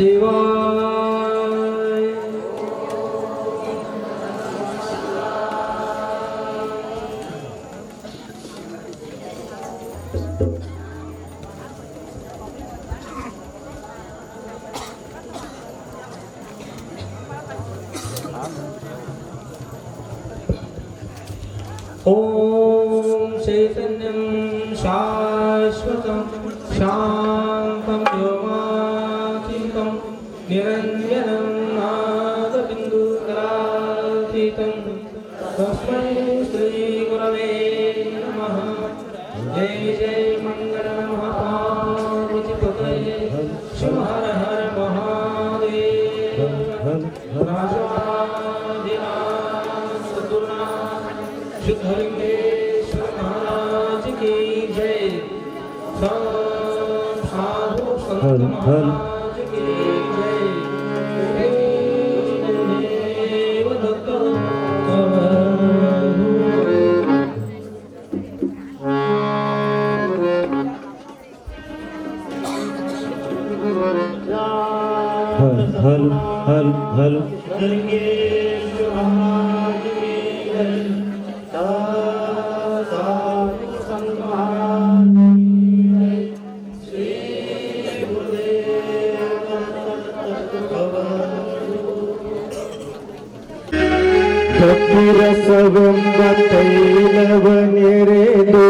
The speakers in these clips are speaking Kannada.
recibo. Hello. துன்பத்தை இளவன் எறிந்தே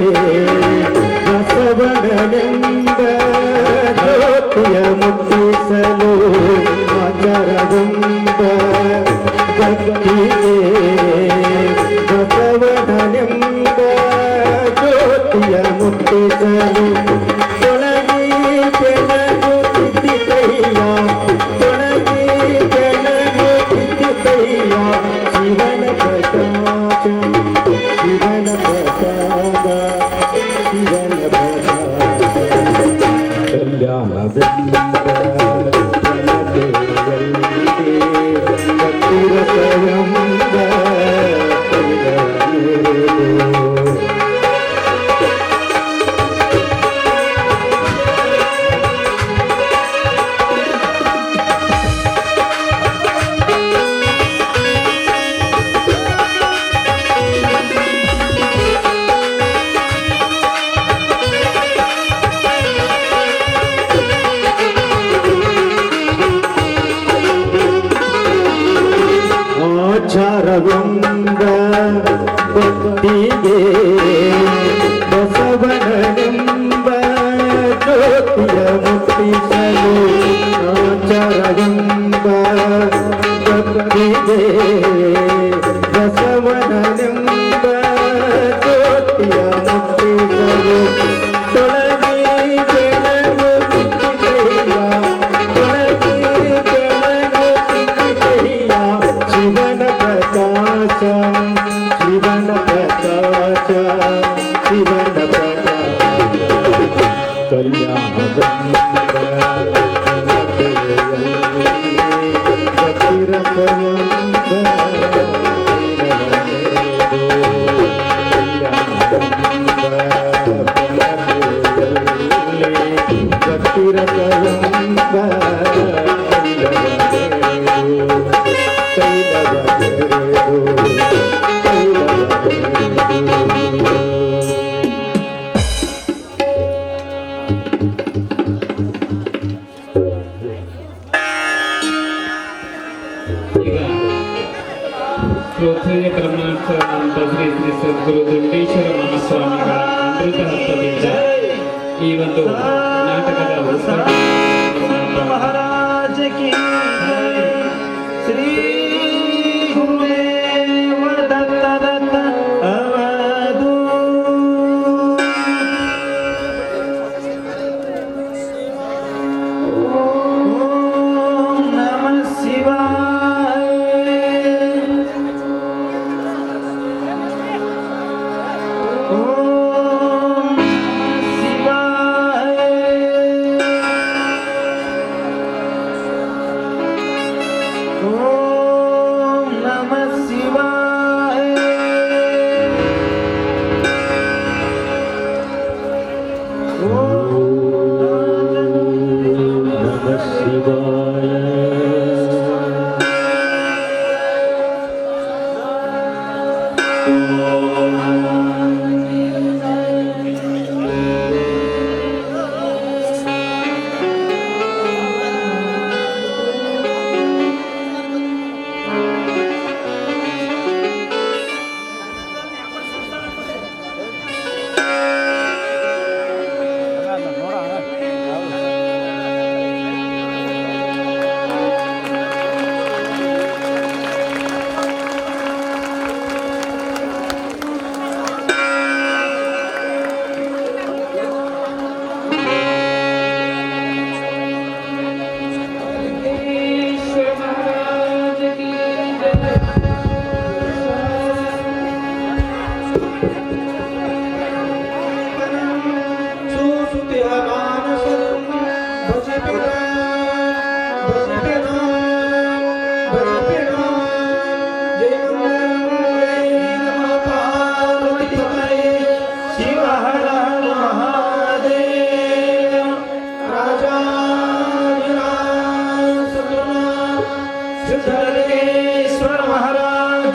রে ಒಂದು ನಾಟಕದ ಸಂತ ಮಹಾರಾಜ ಕಿ ಶ್ರೀ Amen.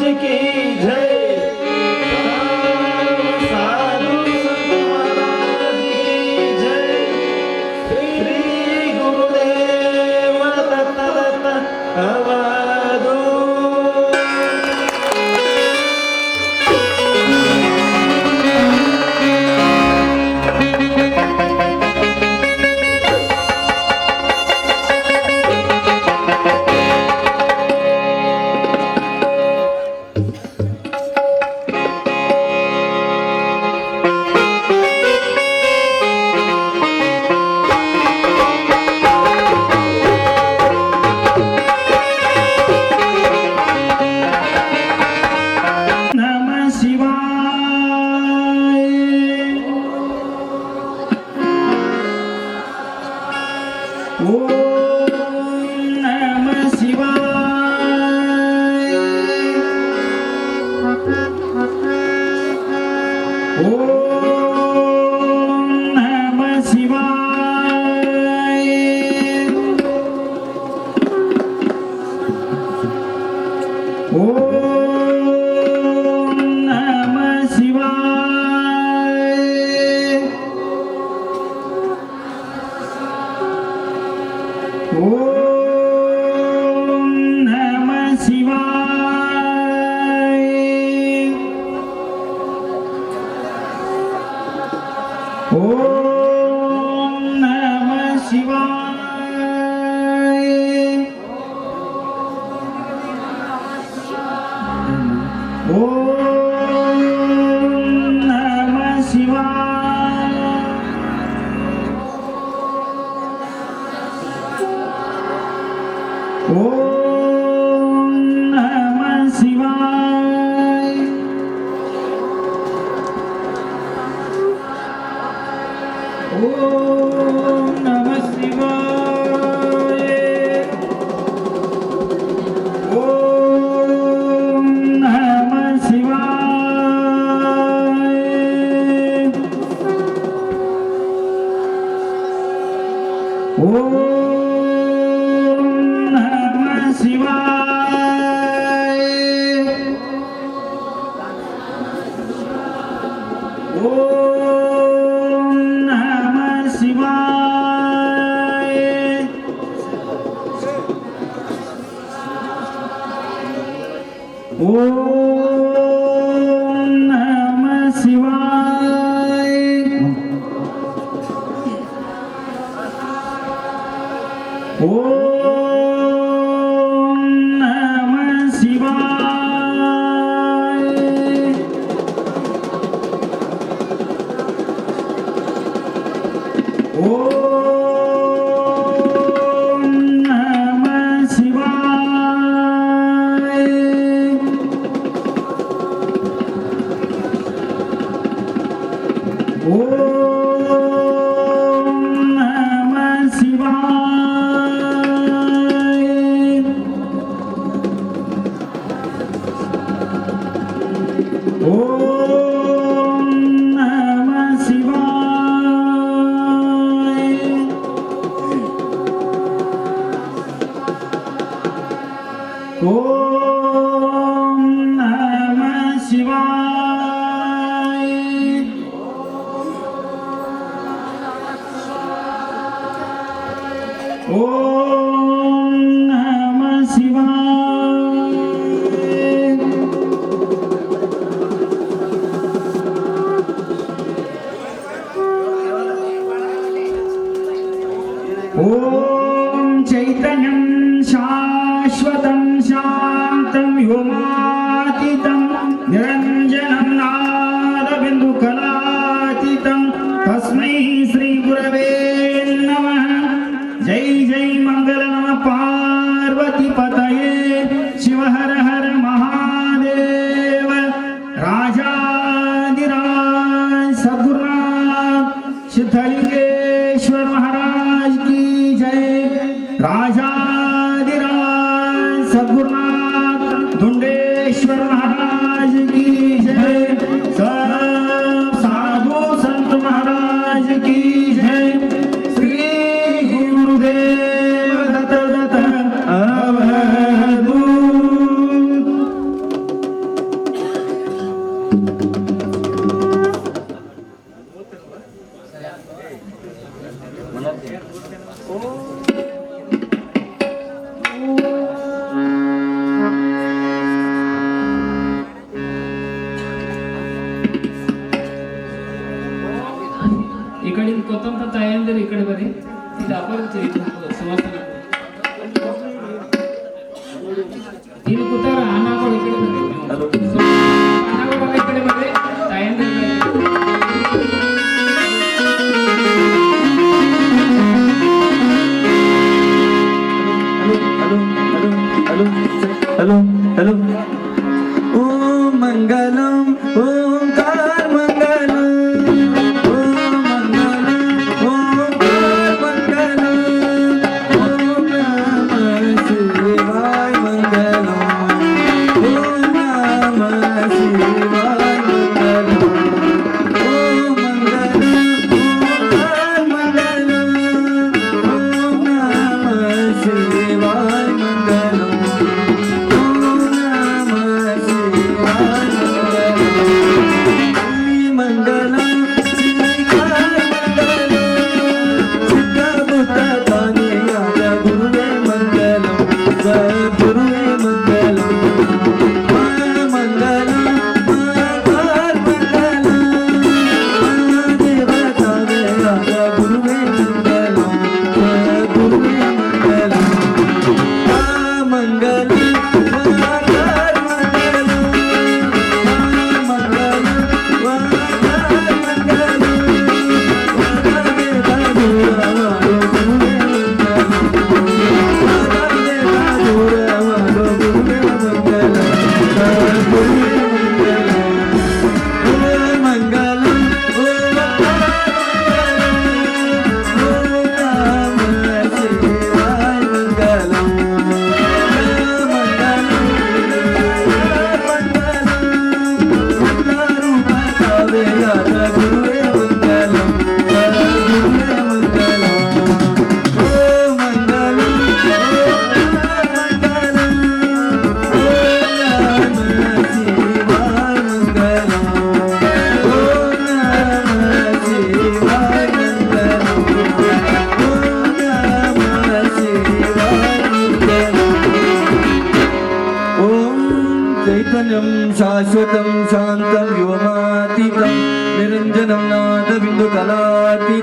की जय Oh. 私は Whoa. 有 Oh.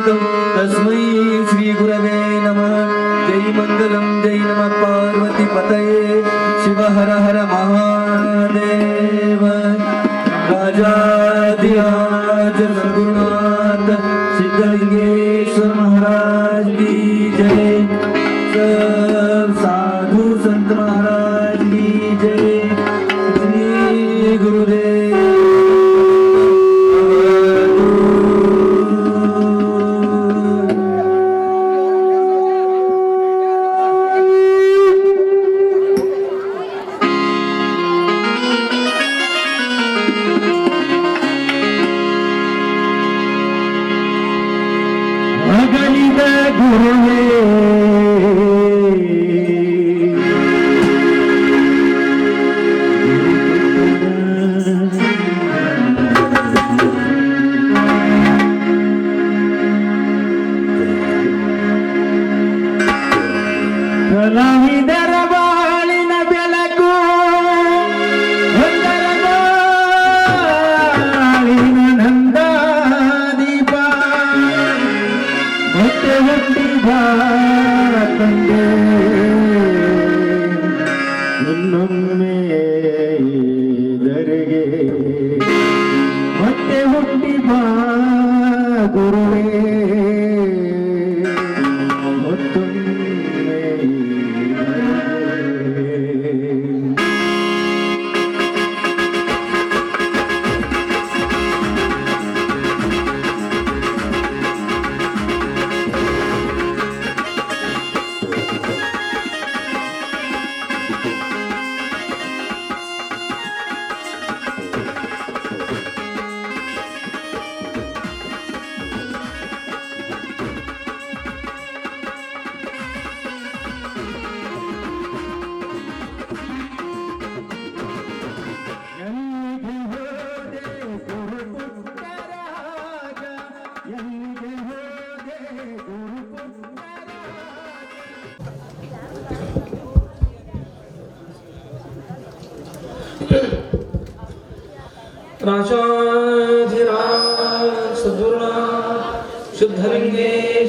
तस्मै श्रीगुरवे नमः। जय मङ्गलं जय नमः पार्वतीपतये शिव हर हर सद्गुरुनाथ सिद्धलिंगेश्वर महाराज की जय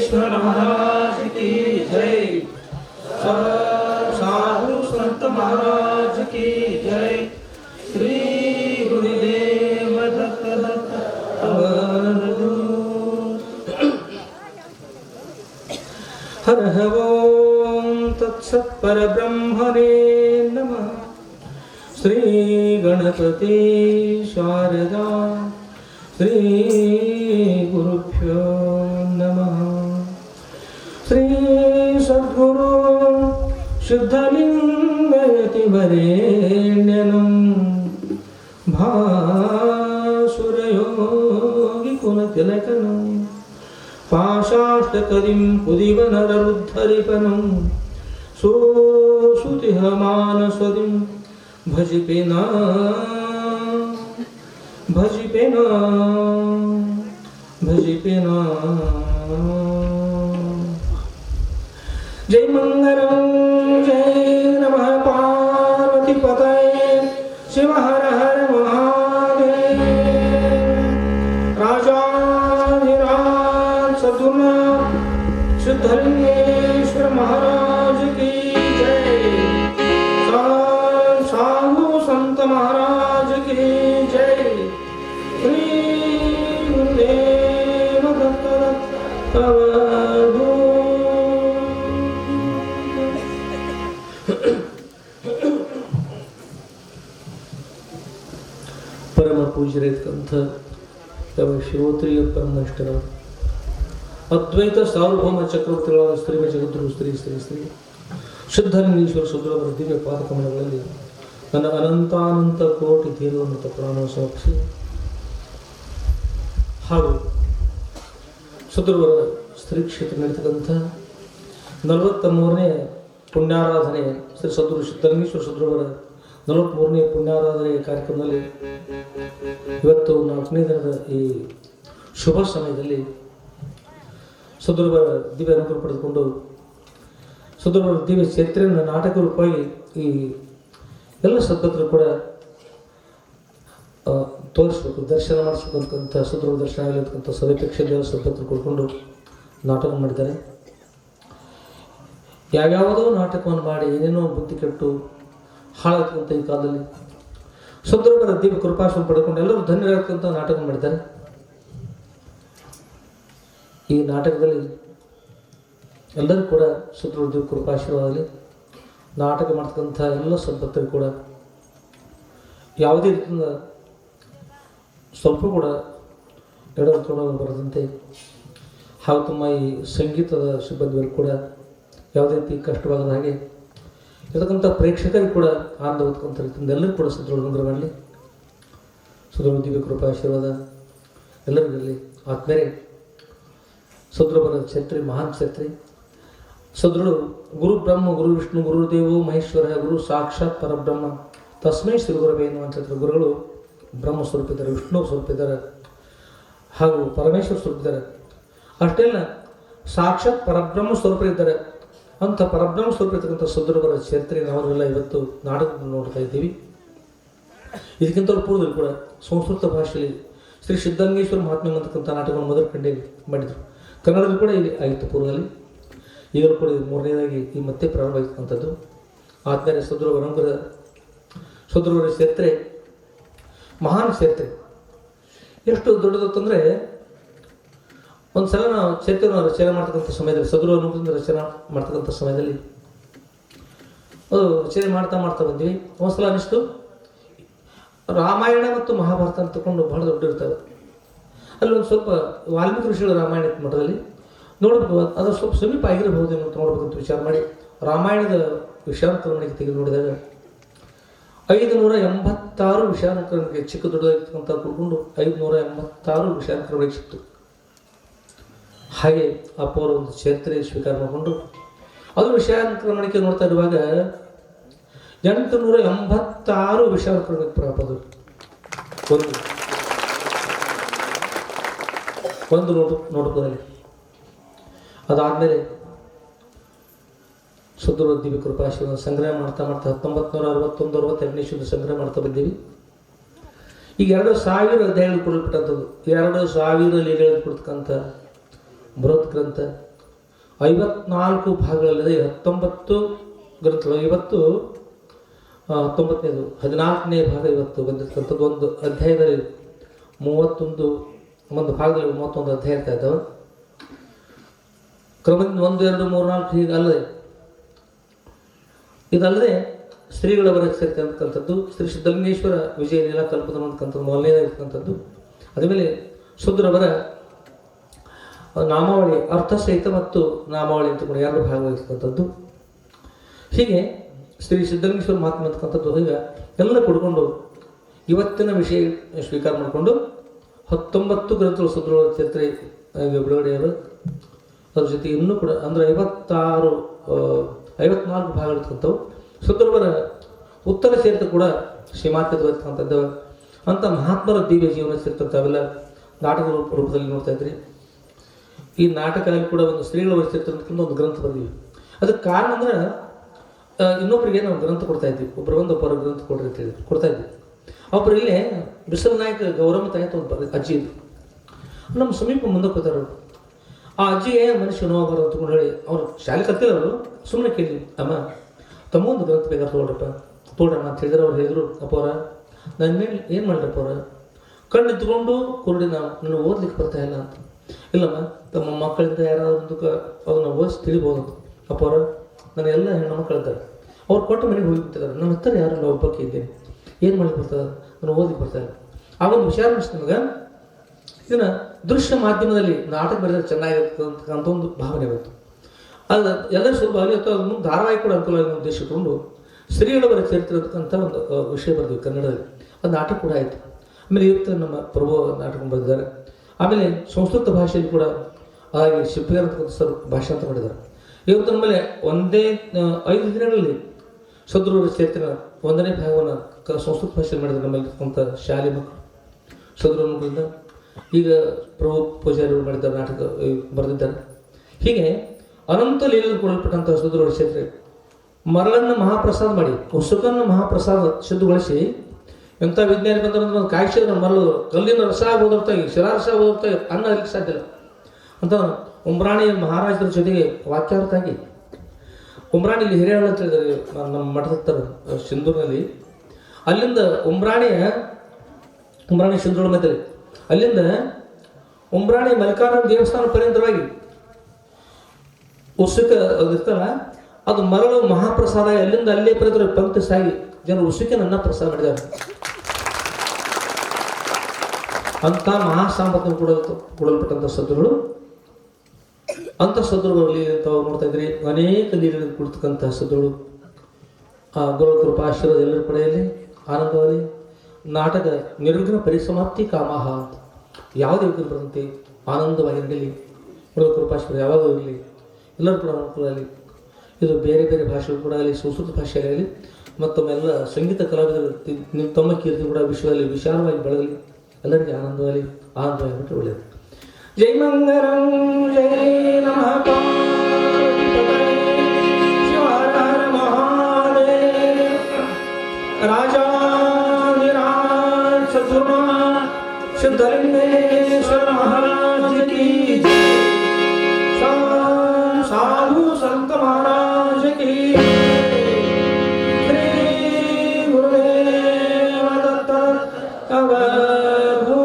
शुद्धलिंगेश्वर महाराज की जय। साधु संत महाराज की जय। श्री गुरुदेव दत्त दत्त हर ओम तत्सत् परब्रह्मणे नमः। श्री गणपती शारदा। श्री शुद्धलिङ्गयति वरेण्यनं भासुरयोगिकुलतिलकनं पाशाष्टकरिं पुदिवनररुद्धरिपनं सोऽसुतिह मानसदिं भजिपेना भजिपेना भजिपेना। जय मंगलम se bajará ಪರಮೇಶ್ವರ ಅದ್ವೈತ ಸಾರ್ವಭೌಮ ಚಕ್ರವರ್ತಿಗಳಾದ ಸ್ತ್ರೀ ಜಗದ್ಗುರು ಸ್ತ್ರೀ ಸ್ತ್ರೀ ಸ್ತ್ರೀ ಶುದ್ಧಲಿಂಗೇಶ್ವರ ಸುಧ್ರವರ ದಿವ್ಯ ಪಾದಕಮಲಗಳಲ್ಲಿ ನನ್ನ ಅನಂತಾನಂತ ಕೋಟಿ ತೀರುವಂತ ಪ್ರಾಣ ಸಮರ್ಪಿಸಿ ಹಾಗೂ ಸುದ್ರವರ ಸ್ತ್ರೀ ಕ್ಷೇತ್ರ ನಡೀತಕ್ಕಂಥ ನಲವತ್ತ ಮೂರನೇ ಪುಣ್ಯಾರಾಧನೆ ಶ್ರೀ ಸದ್ಗುರು ಸಿದ್ಧಲಿಂಗೇಶ್ವರ ಸುದ್ರವರ ನಲವತ್ತ್ಮೂರನೇ ಪುಣ್ಯಾರಾಧನೆ ಕಾರ್ಯಕ್ರಮದಲ್ಲಿ ಇವತ್ತು ನಾಲ್ಕನೇ ದಿನದ ಈ ಶುಭ ಸಮಯದಲ್ಲಿ ಸುದೃಢ ದಿವ್ಯ ಅನುಕೂಲ ಪಡೆದುಕೊಂಡು ಸುದೃಢ ದಿವ್ಯ ಚೈತ್ರನ ನಾಟಕ ರೂಪವಾಗಿ ಈ ಎಲ್ಲ ಸದ್ಭಕ್ತರು ಕೂಡ ತೋರಿಸ್ಬೇಕು, ದರ್ಶನ ಮಾಡಿಸ್ಬೇಕಂತಹ ಸದೃಢ ದರ್ಶನ ಆಗಿರತಕ್ಕಂಥ ಸವಿಪೇಕ್ಷ ದೇವರ ಸಂಪತ್ತು ಕೊಡ್ಕೊಂಡು ನಾಟಕ ಮಾಡಿದ್ದಾರೆ. ಯಾವ್ಯಾವುದೋ ನಾಟಕವನ್ನು ಮಾಡಿ ಏನೇನೋ ಬುದ್ಧಿ ಕೆಟ್ಟು ಹಾಳಾಗ್ತಕ್ಕಂಥ ಈ ಕಾಲದಲ್ಲಿ ಸದೃಢರ ದೀಪ ಕೃಪಾಶ್ರಮ ಪಡ್ಕೊಂಡು ಎಲ್ಲರೂ ಧನ್ಯರಾಗ್ತಕ್ಕಂಥ ನಾಟಕ ಮಾಡಿದ್ದಾರೆ. ಈ ನಾಟಕದಲ್ಲಿ ಎಲ್ಲರೂ ಕೂಡ ಸುದ್ರ ಕೃಪಾಶೀರ್ವಾದಲಿ ನಾಟಕ ಮಾಡ್ತಕ್ಕಂಥ ಎಲ್ಲ ಸಂಪತ್ತರು ಕೂಡ ಯಾವುದೇ ರೀತಿಯಿಂದ ಸ್ವಲ್ಪ ಕೂಡ ಎಡವರ್ತೊಡಲು ಬರದಂತೆ ಹಾಗೂ ತಮ್ಮ ಈ ಸಂಗೀತದ ಸಿಬ್ಬಂದಿಗಳು ಕೂಡ ಯಾವುದೇ ರೀತಿ ಕಷ್ಟವಾಗದ ಹಾಗೆ ಇರತಕ್ಕಂಥ ಪ್ರೇಕ್ಷಕರು ಕೂಡ ಆನಂದ ಹೊತ್ಕೊಂತ ರೀತಿಯಿಂದ ಎಲ್ಲರೂ ಕೂಡ ಸದೃಢ ಮಾಡಲಿ. ಸುದೃಢ ಕೃಪಾ ಆಶೀರ್ವಾದ ಆತ್ಮೇರೆ ಸದೃಢ ಛತ್ರಿ ಮಹಾನ್ ಛತ್ರಿ ಸದೃಢ ಗುರು ಬ್ರಹ್ಮ, ಗುರು ವಿಷ್ಣು ಗುರುದೇವು ಮಹೇಶ್ವರ, ಗುರು ಸಾಕ್ಷಾತ್ ಪರಬ್ರಹ್ಮ. ತಸ್ಮೈ ಶ್ರೀ ಗುರುವೇ ಎನ್ನುವಂಥ ಗುರುಗಳು ಬ್ರಹ್ಮ ಸ್ವರೂಪಿದ್ದಾರೆ, ವಿಷ್ಣು ಸ್ವರೂಪಿದ್ದಾರೆ, ಹಾಗೂ ಪರಮೇಶ್ವರ ಸ್ವರೂಪಿದ್ದಾರೆ. ಅಲ್ಲ ಸಾಕ್ಷಾತ್ ಪರಬ್ರಹ್ಮ ಸ್ವರೂಪರಿದ್ದಾರೆ. ಅಂಥ ಪರಬ್ರಹ್ಮ ಸ್ವರೂಪಿರ್ತಕ್ಕಂಥ ಸದೃಢರ ಚರಿತ್ರೆ ನಾವೆಲ್ಲ ಇವತ್ತು ನಾಟಕ ನೋಡ್ತಾ ಇದ್ದೀವಿ. ಇದಕ್ಕಿಂತ ಪೂರ್ವದಲ್ಲಿ ಕೂಡ ಸಂಸ್ಕೃತ ಭಾಷೆಯಲ್ಲಿ ಶ್ರೀ ಸಿದ್ಧಲಿಂಗೇಶ್ವರ ಮಹಾತ್ಮೆ ಅಂತಕ್ಕಂಥ ನಾಟಕವನ್ನು ಮೊದಲು ಕಂಡೇ ಮಾಡಿದರು. ಕನ್ನಡದಲ್ಲಿ ಕೂಡ ಇಲ್ಲಿ ಆಗಿತ್ತು ಪೂರ್ವದಲ್ಲಿ. ಈಗಲೂ ಕೂಡ ಮೂರನೇದಾಗಿ ಈ ಮತ್ತೆ ಪ್ರಾರಂಭ ಆಗಿರ್ತಕ್ಕಂಥದ್ದು ವರಂಗುರ ಸುದ್ರವರ ಚರಿತ್ರೆ ಮಹಾನ್ ಸೇತ್ರೆ ಎಷ್ಟು ದೊಡ್ಡದಂತಂದರೆ ಒಂದು ಸಲ ನಾವು ಚೇತನ ರಚನೆ ಮಾಡ್ತಕ್ಕಂಥ ಸಮಯದಲ್ಲಿ ಸದೃಢ ಅನ್ನೋದ್ರಿಂದ ರಚನೆ ಮಾಡ್ತಕ್ಕಂಥ ಸಮಯದಲ್ಲಿ ಅದು ರಚನೆ ಮಾಡ್ತಾ ಮಾಡ್ತಾ ಬಂದ್ವಿ. ಒಂದ್ಸಲ ಅನಿಸ್ತು. ರಾಮಾಯಣ ಮತ್ತು ಮಹಾಭಾರತ ಅಂತ ತಗೊಂಡು ಬಹಳ ದೊಡ್ಡ ಇರ್ತವೆ. ಅಲ್ಲಿ ಒಂದು ಸ್ವಲ್ಪ ವಾಲ್ಮೀಕಿ ಋಷಿಗಳ ರಾಮಾಯಣ ಮಠದಲ್ಲಿ ನೋಡಬೇಕು. ಅದು ಸ್ವಲ್ಪ ಸಮೀಪ ಆಗಿರಬಹುದು ಅಂತ ನೋಡ್ಬೇಕಂತ ವಿಚಾರ ಮಾಡಿ. ರಾಮಾಯಣದ ವಿಷಾಂತರಣಿಗೆ ತೆಗೆದು ನೋಡಿದಾಗ ಐದು ನೂರ ಎಂಬತ್ತಾರು ವಿಷಾಂತರಣಿಗೆ ಚಿಕ್ಕ ದೊಡ್ಡದಾಗಿರ್ತಕ್ಕಂಥ ಕೂಡ್ಕೊಂಡು ಐದುನೂರ ಎಂಬತ್ತಾರು ವಿಷಾಂತರಣಿಗೆ ಸಿಕ್ತು ಹಾಗೆ ಅಪ್ಪ ಅವರು ಒಂದು ಚರಿತ್ರೆ ಸ್ವೀಕಾರ ಮಾಡಿಕೊಂಡು ಅದು ವಿಷಯಾಂಕ್ರಮಣಕ್ಕೆ ನೋಡ್ತಾ ಇರುವಾಗ ಎಂಟು ನೂರ ಎಂಬತ್ತಾರು ವಿಷಯಾಂಕ್ರಮಣಕ್ಕೆ ಪ್ರಾಪದು ಒಂದು ಒಂದು ನೋಡ್ ನೋಟದಲ್ಲಿ ಅದಾದಮೇಲೆ ಸುದೂರ ದಿವ್ಯ ಕೃಪಾಶಿವ ಸಂಗ್ರಹ ಮಾಡ್ತಾ ಮಾಡ್ತಾ ಹತ್ತೊಂಬತ್ತು ನೂರ ಅರವತ್ತೊಂದು, ಅರವತ್ತೆರಡನೇ ಶುದ್ಧ ಸಂಗ್ರಹ ಮಾಡ್ತಾ ಬಂದೀವಿ. ಈಗ ಎರಡು ಸಾವಿರ ಅಧ್ಯಾಯಗಳು ಕೊಡಲ್ಪಟ್ಟಂಥದ್ದು ಎರಡು ಸಾವಿರ ಲೀಲೆಗಳು ಕೊಡ್ತಕ್ಕಂಥ ಬೃಹತ್ ಗ್ರಂಥ. ಐವತ್ನಾಲ್ಕು ಭಾಗಗಳಲ್ಲಿದೆ ಹತ್ತೊಂಬತ್ತು ಗ್ರಂಥಗಳು ಇವತ್ತು ಹತ್ತೊಂಬತ್ತನೇದು, ಹದಿನಾಲ್ಕನೇ ಭಾಗ ಇವತ್ತು ಬಂದಿರ್ತಕ್ಕಂಥದ್ದು. ಒಂದು ಅಧ್ಯಾಯದಲ್ಲಿ ಮೂವತ್ತೊಂದು ಒಂದು ಭಾಗದಲ್ಲಿ ಮೂವತ್ತೊಂದು ಅಧ್ಯಾಯ ಹೇಳ್ತಾ ಇದ್ದವು. ಕ್ರಮದಿಂದ ಒಂದು, ಎರಡು, ಮೂರು, ನಾಲ್ಕು ಹೀಗೆ ಅಲ್ಲದೆ. ಇದಲ್ಲದೆ ಸ್ತ್ರೀಗಳವರ ಚರಿತ್ರೆ ಅಂತಕ್ಕಂಥದ್ದು ಶ್ರೀ ಸಿದ್ಧಲಿಂಗೇಶ್ವರ ವಿಜಯ ನೀಲ ಕಲ್ಪದ ಅಂತಕ್ಕಂಥದ್ದು ಮೊದಲನೇದಾಗಿರ್ತಕ್ಕಂಥದ್ದು ಅದಾದಮೇಲೆ ಶುದ್ರವರ ನಾಮಾವಳಿ, ಅರ್ಥಸಹಿತ ಮತ್ತು ನಾಮಾವಳಿ ಅಂತ ಕೂಡ ಎರಡು ಭಾಗವಾಗಿರ್ತಕ್ಕಂಥದ್ದು ಹೀಗೆ ಶ್ರೀ ಸಿದ್ಧಲಿಂಗೇಶ್ವರ ಮಹಾತ್ಮ ಅಂತಕ್ಕಂಥದ್ದು ಈಗ ಎಲ್ಲ ಕೊಡ್ಕೊಂಡು ಇವತ್ತಿನ ವಿಷಯ ಸ್ವೀಕಾರ ಮಾಡಿಕೊಂಡು ಹತ್ತೊಂಬತ್ತು ಗ್ರಂಥಗಳು ಸುಂದರವಾದ ಚರಿತ್ರೆ ಬಿಡುಗಡೆಯಾದ ಅದ್ರ ಜೊತೆ ಇನ್ನೂ ಕೂಡ, ಅಂದರೆ ಐವತ್ತಾರು ಐವತ್ನಾಲ್ಕು ಭಾಗ ಇರ್ತಕ್ಕಂಥವು. ಸುಂದರವರ ಉತ್ತರ ಚರಿತ್ರೆ ಕೂಡ ಶ್ರೀಮಾತ್ಯವಾಗಿರ್ತಕ್ಕಂಥದ್ದು ಅಂತ ಮಹಾತ್ಮರ ದಿವ್ಯ ಜೀವನ ಚರಿತ್ರೆ ಅವೆಲ್ಲ ನಾಟಕ ರೂಪ, ರೂಪದಲ್ಲಿ ನೋಡ್ತಾ ಇದ್ರಿ. ಈ ನಾಟಕದಲ್ಲಿ ಕೂಡ ಒಂದು ಸ್ತ್ರೀಗಳ ವಹಿಸಿರ್ತಕ್ಕಂಥ ಒಂದು ಗ್ರಂಥ ಬಂದಿವಿ ಅದಕ್ಕೆ ಕಾರಣ ಅಂದ್ರೆ ಇನ್ನೊಬ್ರಿಗೆ ನಾವು ಗ್ರಂಥ ಕೊಡ್ತಾ ಇದ್ವಿ. ಒಬ್ಬರು ಒಂದು ಒಬ್ಬರು ಗ್ರಂಥ ಕೊಡ್ರಿ ಅಂತ ಹೇಳಿ, ಕೊಡ್ತಾ ಇದ್ವಿ. ಒಬ್ರು ಇಲ್ಲಿ ಬಿಸಲ್ ನಾಯಕ ಗೌರಮ್ಮ ತಾಯಿ ಅಂತ ಅಜ್ಜಿ ಇದ್ರು. ನಮ್ಮ ಸಮೀಪ ಮುಂದಕ್ಕೆ ಹೋದಾರ. ಆ ಅಜ್ಜಿಯೇ ಮನುಷ್ಯ ಅವರು ಅಂತ ಹೇಳಿ, ಅವ್ರು ಶಾಲೆ ಕತ್ತಿರೋರು ಸುಮ್ಮನೆ ಕೇಳಿ ಅಮ್ಮ ತಮ್ಮೊಂದು ಗ್ರಂಥ ಬೇಕಾದ್ರೆ ತೊಗೊಳ್ರಪ್ಪ. ತೊಗೊಳ್ರಮ್ಮ ಅಂತ ಹೇಳಿದ್ರೆ, ಅವ್ರು ಹೇಳಿದ್ರು ಅಪ್ಪವ್ರ ನನ್ನ ಮೇಲೆ ಏನು ಮಾಡ್ರಪ್ಪ ಅವ್ರ ಕಣ್ಣು ಇದ್ಕೊಂಡು ಕುರುಡಿ ನಾವು ನನಗೆ ಓದ್ಲಿಕ್ಕೆ ಬರ್ತಾ ಇಲ್ಲ ಅಂತ. ಇಲ್ಲಮ್ಮ, ತಮ್ಮ ಮಕ್ಕಳಿಂದ ಯಾರಾದ್ರು ಅದನ್ನ ಓದಿಸಿ ತಿಳಿಬೋದು ಅಪ್ಪವ್ರ ಅಪ್ಪ ನನ್ನ ಎಲ್ಲ ಹೆಣ್ಣು ಮಕ್ಕಳಿದ್ದಾರೆ. ಅವ್ರು ಕೊಟ್ಟ ಮನೆಗೆ ಹೋಗಿಬಿಟ್ಟಿದ್ದಾರೆ. ನನ್ನ ಹತ್ತಿರ ಯಾರಲ್ಲ ಒಬ್ಬಕ್ಕೆ ಇದ್ದೇನೆ. ಏನು ಮಾಡಲಿಕ್ಕೆ ಬರ್ತದೆ ಅವನು ಓದಲಿಕ್ಕೆ ಬರ್ತಾರೆ. ಆ ಒಂದು ವಿಚಾರ ನನಗೆ ಇದನ್ನ ದೃಶ್ಯ ಮಾಧ್ಯಮದಲ್ಲಿ ನಾಟಕ ಬರೆದ್ರೆ ಚೆನ್ನಾಗಿರ್ತಕ್ಕಂಥ ಒಂದು ಭಾವನೆ ಬಂತು. ಅದು ಎಲ್ಲ ಸ್ವಲ್ಪ ಅಲ್ಲಿ ಅಥವಾ ಅದನ್ನು ಧಾರಾವಾಹಿ ಕೂಡ ಅನುಕೂಲ ಉದ್ದೇಶ ಇಟ್ಕೊಂಡು ಶ್ರೀಗಳವರ ಚರಿತ್ರೆ ಒಂದು ವಿಷಯ ಬರೆದ್ವಿ ಕನ್ನಡದಲ್ಲಿ. ಅದು ನಾಟಕ ಕೂಡ ಆಯಿತು. ಆಮೇಲೆ ಇವತ್ತು ನಮ್ಮ ಪ್ರಭು ನಾಟಕ ಬರೆದಿದ್ದಾರೆ. ಆಮೇಲೆ ಸಂಸ್ಕೃತ ಭಾಷೆಯಲ್ಲಿ ಕೂಡ, ಹಾಗೆ ಶಿಲ್ಪಿಗಾರ ಸರ್ ಭಾಷಾಂತ ಮಾಡಿದ್ದಾರೆ. ಇವತ್ತು ನಮ್ಮಲ್ಲಿ ಒಂದೇ ಐದು ದಿನಗಳಲ್ಲಿ ಸದೃಢ ಚರಿತ್ರೆ ಒಂದನೇ ಭಾಗವನ್ನು ಸಂಸ್ಕೃತ ಭಾಷೆ ಮಾಡಿದ ನಮ್ಮಲ್ಲಿರ್ತಕ್ಕಂಥ ಶಾಲೆ ಮಕ್ಕಳು ಸದೃಢ ಮಕ್ಕಳಿಂದ ಈಗ ಪ್ರಭು ಪೂಜಾರಿಗಳು ಮಾಡಿದ್ದಾರೆ ನಾಟಕ ಬರೆದಿದ್ದಾರೆ. ಹೀಗೆ ಅನಂತ ಲೀಲೆಗಳು ಕೊಡಲ್ಪಟ್ಟಂಥ ಸದೃಢ ಕ್ಷೇತ್ರ ಮರಳನ್ನು ಮಹಾಪ್ರಸಾದ ಮಾಡಿ, ಉಸುಕನ್ನು ಮಹಾಪ್ರಸಾದ ಶುದ್ಧಗೊಳಿಸಿ ಎಂಥ ವಿಜ್ಞಾನಿ ಬಂದ್ರೆ ಕಾಯಿಸಿದ್ರೆ ಮರಳು, ಕಲ್ಲಿನ ರಸ ಓದಿರ್ತಾವೆ ಶಿಲಾರಸ ಓದಿರ್ತಾವೆ ಅನ್ನ ಅಲ್ಲಿಗೆ ಸಾಧ್ಯ ಇಲ್ಲ. ಅಂತ ಉಮ್ರಾಣಿ ಮಹಾರಾಜರ ಜೊತೆಗೆ ವಾಕ್ಯಾರ್ಥಾಗಿ ಉಮ್ರಾಣಿ ಅಂತ ಹೇಳಿದ್ರೆ ನಮ್ಮ ಮಠದ ಸಿಂಧೂರಿನಲ್ಲಿ. ಅಲ್ಲಿಂದ ಉಮ್ರಾಣಿಯ ಉಮ್ರಾಣಿ ಸಿಂಧೂರು ಮಧ್ಯ ಅಲ್ಲಿಂದ ಉಮ್ರಾಣಿ ಮಲ್ಲಿಕಾರ್ಜುನ ದೇವಸ್ಥಾನ ಪರ್ಯಂತವಾಗಿ ಉಸುಕ ಅದಿರ್ತಾರ ಅದು ಮರಳು ಮಹಾಪ್ರಸಾದ ಅಲ್ಲಿಂದ ಅಲ್ಲೇ ಪರ್ಯಂತ ಪಂಕ್ತಿ ಸಾಗಿ ಜನರು ಉಸುಕಿನ ಅನ್ನ ಪ್ರಸಾದ ಮಾಡಿದ್ದಾರೆ. ಅಂತ ಮಹಾಸಾಮರ್ಥ್ಯ ಕೂಡ ಕೊಡಲ್ಪಟ್ಟಂಥ ಸದ್ರುಗಳು ಅಂಥ ಸದ್ರುಗಳಲ್ಲಿ ತಾವು ನೋಡ್ತಾ ಇದ್ರಿ, ಅನೇಕ ನೀರಿನಲ್ಲಿ ಕುಳಿತಕ್ಕಂಥ ಸದ್ರುಗಳು ಆ ಗುರು ಕೃಪಾಶೀರ್ವಾದ ಎಲ್ಲರ ಪಡೆಯಲ್ಲಿ ಆನಂದವಾಗಿ ನಾಟಕ ನಿರ್ವಿಘ್ನ ಪರಿಸಮಾಪ್ತಿ ಕಾಮಹ. ಯಾವುದೇ ವಿಘ್ನ ಬರುವಂತೆ ಆನಂದವಾಗಿ ನಡೀಲಿ. ಗುರು ಯಾವಾಗಲೂ ಯಾವಾಗೂ ಇರಲಿ. ಎಲ್ಲರೂ ಕೂಡ ಅನುಕೂಲ ಆಗಲಿ. ಇದು ಬೇರೆ ಬೇರೆ ಭಾಷೆಗಳು ಕೂಡ ಆಗಲಿ, ಸಂಸ್ಕೃತ ಭಾಷೆಯಾಗಲಿ ಮತ್ತೊಮ್ಮೆಲ್ಲ ಸಂಗೀತ ಕಲಾವಿದರು ತಮ್ಮ ಕೀರ್ತಿ ಕೂಡ ವಿಶ್ವದಲ್ಲಿ ವಿಶಾಲವಾಗಿ ಬೆಳಗಲಿ. ಎಲ್ಲರಿಗೆ ಆನಂದವಾಗಿ ಆನಂದವಾಗಿ ಬಿಟ್ಟರೆ ಒಳ್ಳೆಯದು ಜೈ ಮಂಗರಂ, ಜೈ ಸಿದ್ಧಲಿಂಗೇಶ್ವರ ಮಹಾರಾಜ ಕಿ ಜೈ. सा- साधु संत महाराज की श्री गुरुदेव दत्त अवधू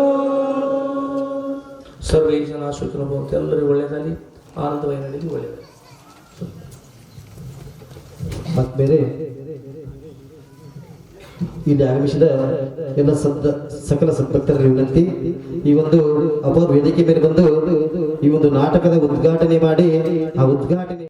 ಸರ್ವೇ ಜನ ಸುಖಿನ ಭವಂತು ಎಲ್ಲರಿಗೂ ಒಳ್ಳೆಯದಾಗಲಿ ಆನಂದವಾಗಿ ನಡೀಲಿ ಒಳ್ಳೆಯದಾಗಲಿ ಮತ್ ಬೇರೆ ಇಲ್ಲಿ ಆಗಮಿಸಿದ ಎಲ್ಲ ಸದ್ದ ಸಕಲ ಸದ್ಭಕ್ತರ ವಿನಂತಿ ಈ ಒಂದು ಅಪರ ವೇದಿಕೆ ಮೇಲೆ ಬಂದು ಈ ಒಂದು ನಾಟಕದ ಉದ್ಘಾಟನೆ ಮಾಡಿ ಆ ಉದ್ಘಾಟನೆ